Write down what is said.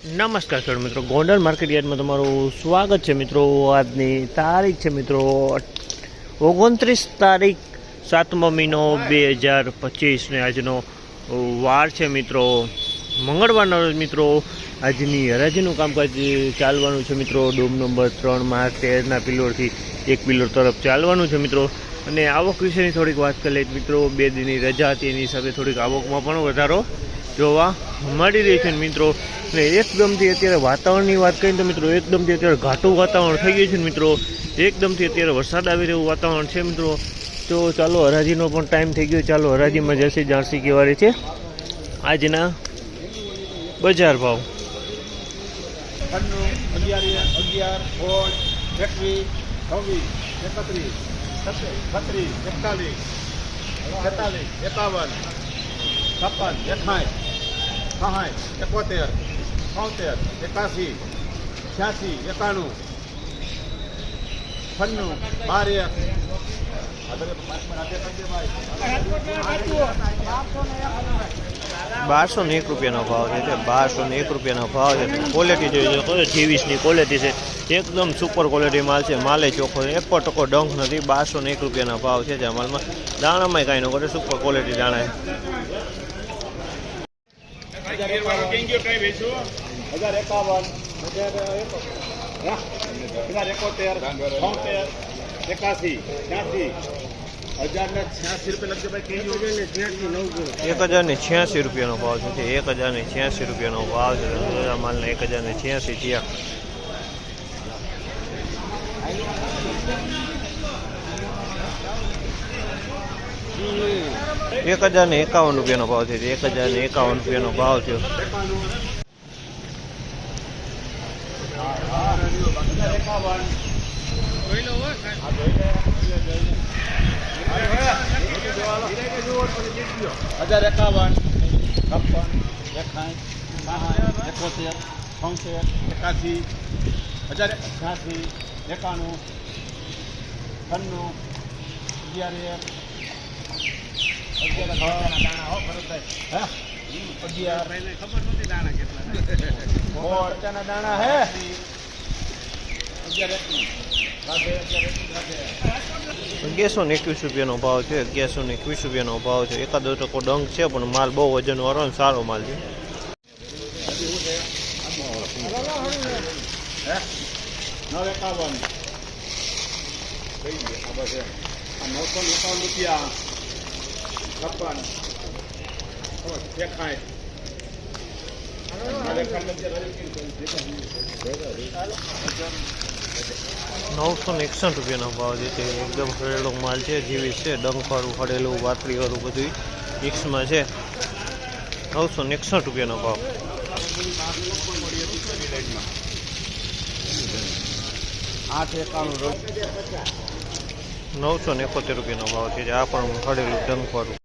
નમસ્કાર ખેડૂત મિત્રો. ગોંડલ માર્કેટ તમારું સ્વાગત છે મિત્રો. આજની તારીખ છે મિત્રો ઓગણત્રીસ તારીખ સાતમો મહિનો બે હજાર પચીસને આજનો વાર છે મિત્રો. મંગળવારના રોજ મિત્રો આજની હરાજીનું કામકાજ ચાલવાનું છે મિત્રો. ડોમ નંબર ત્રણમાં તેરના પિલોરથી એક પિલોર તરફ ચાલવાનું છે મિત્રો. અને આવક વિશેની થોડીક વાત કરી લઈએ મિત્રો. બે દિનની રજા હતી, એની હિસાબે થોડીક આવકમાં પણ વધારો જોવા મળી રહી છે મિત્રો. ને એકદમથી અત્યારે વાતાવરણની વાત કરીએ તો મિત્રો એકદમથી અત્યારે ઘાટું વાતાવરણ થઈ ગયું છે મિત્રો. એકદમથી અત્યારે વરસાદ આવી રહ્યું વાતાવરણ છે મિત્રો. તો ચાલો હરાજીનો પણ ટાઈમ થઈ ગયો. ચાલો હરાજીમાં જશે જાણસી કહેવાય છે. આજના બજાર ભાવ. છપ્પન એકાય સહાય એકોતેર છોતેર એકાસી છ્યાસી, એકાણું, છન્નું બાર એક બારસો ને એક રૂપિયાનો ભાવ છે બારસો ને એક રૂપિયાનો ભાવ છે ક્વોલિટી જોઈએ તો જીવીસની ક્વોલિટી છે. એકદમ સુપર ક્વોલિટી માલ છે, માલે ચોખ્ખો છે. એક ટકો ડંખ નથી, બારસો ને એક રૂપિયાનો ભાવ છે આ માલમાં દાણામાં કાંઈ ન કરે સુપર ક્વોલિટી દાણા છે. હજાર એકાવન. હજાર હજાર એકોતેર. છોતેર. એકાસી. ત્યાંથી હજાર ને છ્યાસી રૂપિયા લખજો એક હજાર ને છ્યાસી રૂપિયાનો ભાવ છે એક હજાર ને છ્યાસી રૂપિયાનો ભાવ છે. આ માલને એક હજાર ને છ્યાસી થયા. એક હજાર ને એકાવન રૂપિયાનો ભાવ થયો એક હજાર ને એકાવન રૂપિયાનો ભાવ થયો. હજાર એકાવન છપ્પન એકાઠ એકોતેર, છોતેર, એકાસી, હજાર અઠ્યાસી એકાણું, છન્નું, અગિયાર, એક. અગિયાર અગિયારસો ને એકવીસ રૂપિયાનો ભાવ છે, અગિયારસો ને એકવીસ રૂપિયાનો ભાવ છે. એકાદો ટકો ડંગ છે, પણ માલ બહુ વજન વાળો સારો માલ છે. નવ એકાવન. નવસો એકાવન રૂપિયા. છપ્પન નવસો ને એકસઠ રૂપિયાનો ભાવ છે તે. એકદમ હળેલો માલ છે જેવી છે ડંખવાળું હળેલું વાતરીવાળું બધું મિક્સમાં છે. નવસો ને એકસઠ રૂપિયાનો ભાવ. આઠ એકાણું નવસો ને એકોતેર રૂપિયાનો ભાવ છે. આ પણ હળેલું ડંખવાળું